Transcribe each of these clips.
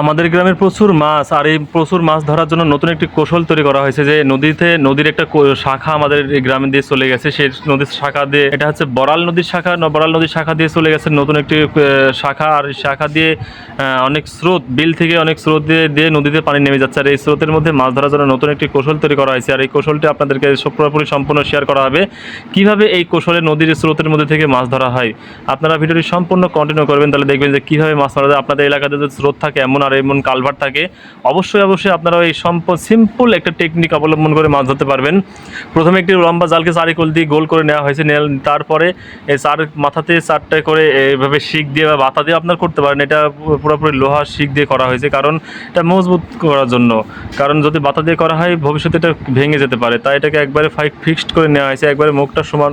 আমাদের গ্রামের প্রচুর মাছ, আর এই প্রচুর মাছ ধরার জন্য নতুন একটি কৌশল তৈরি করা হয়েছে যে নদীতে, নদীর একটা শাখা আমাদের গ্রামে দিয়ে চলে গেছে। সেই নদীর শাখা দিয়ে, এটা হচ্ছে বড়াল নদীর শাখা। বড়াল নদীর শাখা দিয়ে চলে গেছে নতুন একটি শাখা। আর শাখা দিয়ে অনেক স্রোত, বিল থেকে অনেক স্রোত দিয়ে দিয়ে নদীতে পানি নেমে যাচ্ছে। আর এই স্রোতের মধ্যে মাছ ধরার জন্য নতুন একটি কৌশল তৈরি করা হয়েছে। আর এই কৌশলটি আপনাদেরকে পুরোপুরি সম্পূর্ণ শেয়ার করা হবে। কীভাবে এই কৌশলে নদীর স্রোতের মধ্যে থেকে মাছ ধরা হয়? আপনারা ভিডিওটি সম্পূর্ণ কন্টিনিউ করবেন, তাহলে দেখবেন যে কীভাবে মাছ ধরা যায়। আপনাদের এলাকাতে যদি স্রোত থাকে, এমন আর এমন কালভার থাকে, অবশ্যই অবশ্যই আপনারা এই সম্প সিম্পল একটা টেকনিক অবলম্বন করে মাছ ধরতে পারবেন। প্রথমে একটি লম্বা জালকে চারিকোল দিয়ে গোল করে নেওয়া হয়েছে তারপরে চার মাথাতে চারটে করে এইভাবে শিক দিয়ে বা বাতা দিয়ে আপনার করতে পারেন। এটা পুরোপুরি লোহার শিক দিয়ে করা হয়েছে, কারণ এটা মজবুত করার জন্য। কারণ যদি বাতা দিয়ে করা হয়, ভবিষ্যতে এটা ভেঙে যেতে পারে। তাই এটাকে একবারে ফাইট ফিক্সড করে নেওয়া হয়েছে। একবারে মুখটা সমান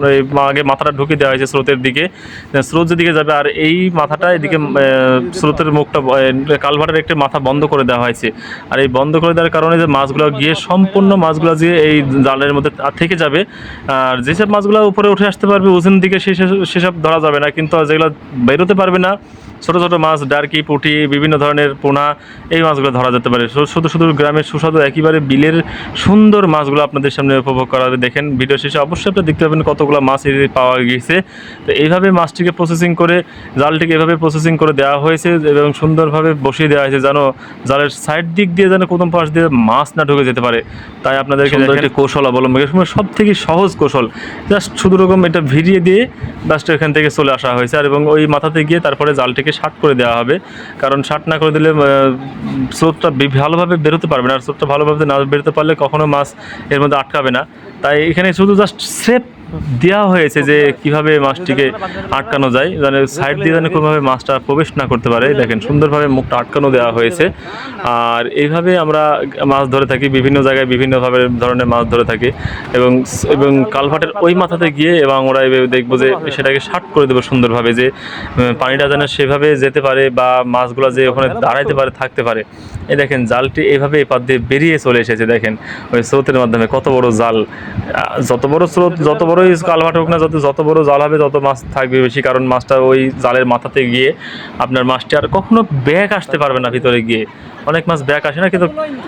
আগে মাথাটা ঢুকে দেওয়া হয়েছে স্রোতের দিকে। স্রোত যেদিকে যাবে, আর এই মাথাটা এদিকে স্রোতের মুখটা কালভারের একটি মাথা বন্ধ করে দেওয়া হয়েছে। আর এই বন্ধ করে দেওয়ার কারণে যে মাছগুলো গিয়ে সম্পূর্ণ মাছগুলো যে এই জালের মধ্যে থেকে যাবে, আর যেসব মাছগুলো উপরে উঠে আসতে পারবে, ওজন দিকে সেসব ধরা যাবে না। কিন্তু যেগুলো বেরোতে পারবে না ছোট ছোট মাছ ডার্কি পুঁটি বিভিন্ন ধরনের পোনা এই মাছগুলো ধরা যেতে পারে। শুধু শুধু গ্রামের সুস্বাদু একেবারে বিলের সুন্দর মাছগুলো আপনাদের সামনে উপভোগ করা হবে দেখেন ভিডিও শেষে অবশ্যই আপনি দেখতে পাবেন কতগুলো মাছ পাওয়া গিয়েছে। তো এইভাবে মাছটিকে প্রসেসিং করে জালটিকে এভাবে প্রসেসিং করে দেওয়া হয়েছে এবং সুন্দরভাবে বসিয়ে দেওয়া হয়েছে যেন জালের সাইড দিক দিয়ে যেন কোন পাশ দিয়ে মাছ না ঢুকে যেতে পারে। তাই আপনাদেরকে একটি কৌশল অবলম্বন সময় সব থেকে সহজ কৌশল। জাস্ট শুধু রকম এটা ভিড়িয়ে দিয়ে জাস্ট এখান থেকে চলে আসা হয়েছে। আর এবং ওই মাথাতে গিয়ে তারপরে জালটিকে শার্ট করে দেওয়া হবে। কারণ শার্ট না করে দিলে স্রোতটা ভালোভাবে বেরোতে পারবে না। আর স্রোতটা ভালোভাবে না বেরোতে পারলে কখনো মাছ এর মধ্যে আটকাবে না। তাই এখানে শুধু জাস্ট সেফ দেওয়া হয়েছে যে কীভাবে মাছটিকে আটকানো যায় যেন সাইড দিয়ে যেন কোনোভাবে মাছটা প্রবেশ না করতে পারে। দেখেন সুন্দরভাবে মুখটা আটকানো দেওয়া হয়েছে। আর এইভাবে আমরা মাছ ধরে থাকি, বিভিন্ন জায়গায় বিভিন্নভাবে ধরনের মাছ ধরে থাকি এবং এবং কালভাটের ওই মাথাতে গিয়ে এবং ওরা দেখব যে সেটাকে শার্ট করে দেবো সুন্দরভাবে যে পানিটা যেন সেভাবে যেতে পারে বা মাছগুলো যে ওখানে দাঁড়াইতে পারে, থাকতে পারে। এই দেখেন জালটি এভাবে এপার দিয়ে বেরিয়ে চলে এসেছে, দেখেন। ওই স্রোতের মাধ্যমে কত বড় জাল। যত বড় স্রোত, যত বড়ই কালভাট হোক না, যত যত বড় জাল হবে, তত মাছ থাকবে বেশি। কারণ মাছটা ওই জালের মাথাতে গিয়ে আপনার মাছটি আর কখনো ব্যাক আসতে পারবে না ভিতরে গিয়ে। অনেক মাছ ব্যাক আসে না, কিন্তু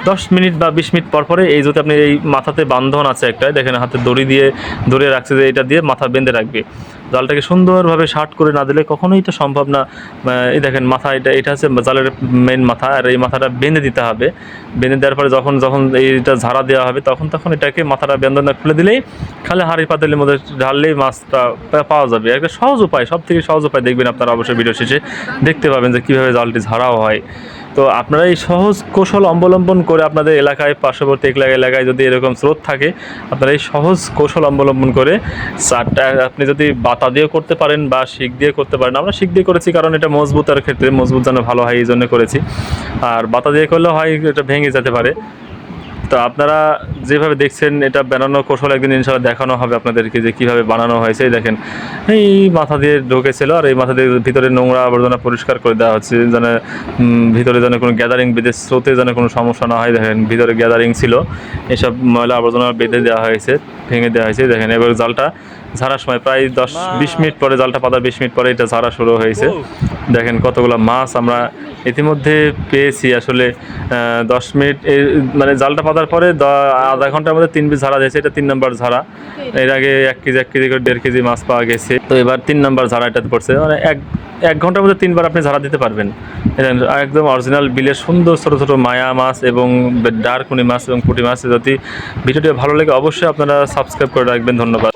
দশ মিনিট বা বিশ মিনিট পর পরে এই যদি আপনি এই মাথাতে বান্ধন আছে একটা দেখেন হাতে দড়ি দিয়ে ধরে রাখছে যে এটা দিয়ে মাথা বেঁধে রাখবে। জালটাকে সুন্দরভাবে শার্ট করে না দিলে কখনোই তো সম্ভব না। এই দেখেন মাথা, এটা এটা হচ্ছে জালের মেন মাথা, আর এই মাথাটা বেঁধে দিতে হবে। বেঁধে দেওয়ার পরে যখন যখন এইটা ঝাড়া দেওয়া হবে, তখন তখন এটাকে মাথাটা বেঁধনা খুলে দিলেই খালি হাঁড়ি পাতিলের মধ্যে ঢাললেই মাছটা পাওয়া যাবে। একটা সহজ উপায় সব থেকে সহজ উপায় দেখবেন আপনারা অবশ্যই ভিডিও শেষে। দেখতে পাবেন যে কীভাবে জালটি ঝাড়াও হয়। তো আপনারা এই সহজ কৌশল অবলম্বন করে আপনাদের এলাকায়, পার্শ্ববর্তী এলাকায় এলাকায় যদি এরকম স্রোত থাকে, আপনারা এই সহজ কৌশল অবলম্বন করে চারটা আপনি যদি বাতা দিয়ে করতে পারেন বা শিখ দিয়ে করতে পারেন, আমরা শিখ দিয়ে করেছি কারণ এটা মজবুতের ক্ষেত্রে মজবুত যেন ভালো হয়, এই জন্য করেছি। আর বাতা দিয়ে করলে হয়, এটা ভেঙে যেতে পারে। তো আপনারা যেভাবে দেখছেন এটা বানানোর কৌশল একদিন ইনশাল্লাহ দেখানো হবে আপনাদেরকে যে কীভাবে বানানো হয়েছে। এই দেখেন এই মাথা দিয়ে ঢুকেছিল আর এই মাথা দিয়ে ভিতরে নোংরা আবর্জনা পরিষ্কার করে দেওয়া হচ্ছে যেন ভিতরে যেন কোনো গ্যাদারিং বেঁধে স্রোতে যেন কোনো সমস্যা না হয়। দেখেন ভিতরে গ্যাদারিং ছিল এসব ময়লা আবর্জনা বেঁধে দেওয়া হয়েছে ভেঙে দেওয়া হয়েছে। দেখেন এবার জালটা ঝাড়ার সময় প্রায় দশ বিশ মিনিট পরে জালটা পাতা বিশ মিনিট পরে এটা ঝাড়া শুরু হয়েছে। দেখেন কতগুলো মাছ আমরা ইতিমধ্যে পেয়েছি। আসলে দশ মিনিট এই মানে জালটা পাতার পরে আধা ঘণ্টার মধ্যে তিন পিস ঝাড়া দিয়েছে, এটা তিন নম্বর ঝাড়া। এর আগে এক কেজি এক কেজি করে দেড় কেজি মাছ পাওয়া গেছে। তো এবার তিন নম্বর ঝাড়া এটাতে পড়ছে। মানে এক এক ঘণ্টার মধ্যে তিনবার আপনি ঝাড়া দিতে পারবেন। একদম অরিজিনাল বিলের সুন্দর ছোটো ছোটো মায়া মাছ এবং ডারকুনি মাছ এবং পুঁটি মাছ। যদি ভিডিওটি ভালো লাগে, অবশ্যই আপনারা সাবস্ক্রাইব করে রাখবেন। ধন্যবাদ।